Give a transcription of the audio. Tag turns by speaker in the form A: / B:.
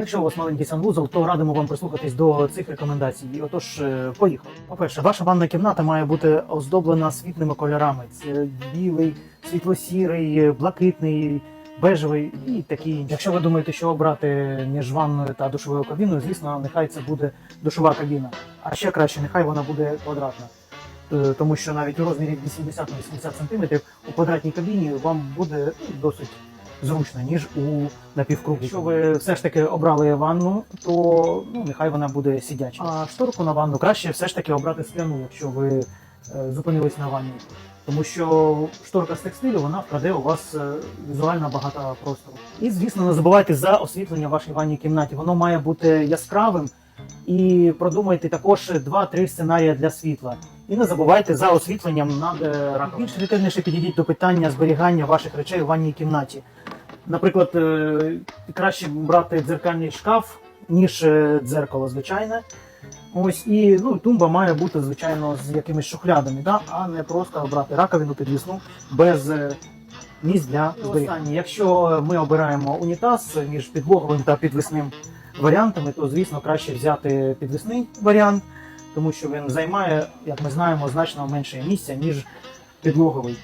A: Якщо у вас маленький санвузол, то радимо вам прислухатись до цих рекомендацій. Отож, е, поїхали. По-перше, ваша ванна кімната має бути оздоблена світлими кольорами: це білий, світло-сірий, блакитний. Бежевий і такі інші. Якщо ви думаєте, що обрати між ванною та душовою кабіною, звісно, нехай це буде душова кабіна. А ще краще, нехай вона буде квадратна. Е, Тому що навіть у розмірі 80 на 80 см у квадратній кабіні вам буде ну, досить зручно, ніж у напівкруглій. Якщо ви все ж таки обрали ванну, то ну, нехай вона буде сидяча. А шторку на ванну краще все ж таки обрати скляну, якщо ви е, зупинились на ванні. Тому що шторка з текстилю вона вкраде у вас е, візуально багато простору. І звісно, не забувайте за освітлення в вашій ванній кімнаті. Воно має бути яскравим. І продумайте також 2-3 сценарії для світла. І не забувайте за освітленням над е, раковиною. Більш ретельніше підійдіть до питання зберігання ваших речей у ванній кімнаті. Наприклад, е, краще брати дзеркальний шкаф, ніж е, дзеркало звичайне. Ось і ну, тумба має бути, звичайно, з якимись шухлядами, да? а не просто брати раковину підвісну без е, місць для зберігання. Якщо ми обираємо унітаз між підлоговим та підвісним варіантами, то звісно краще взяти підвісний варіант, тому що він займає, як ми знаємо, значно менше місця, ніж підлоговий.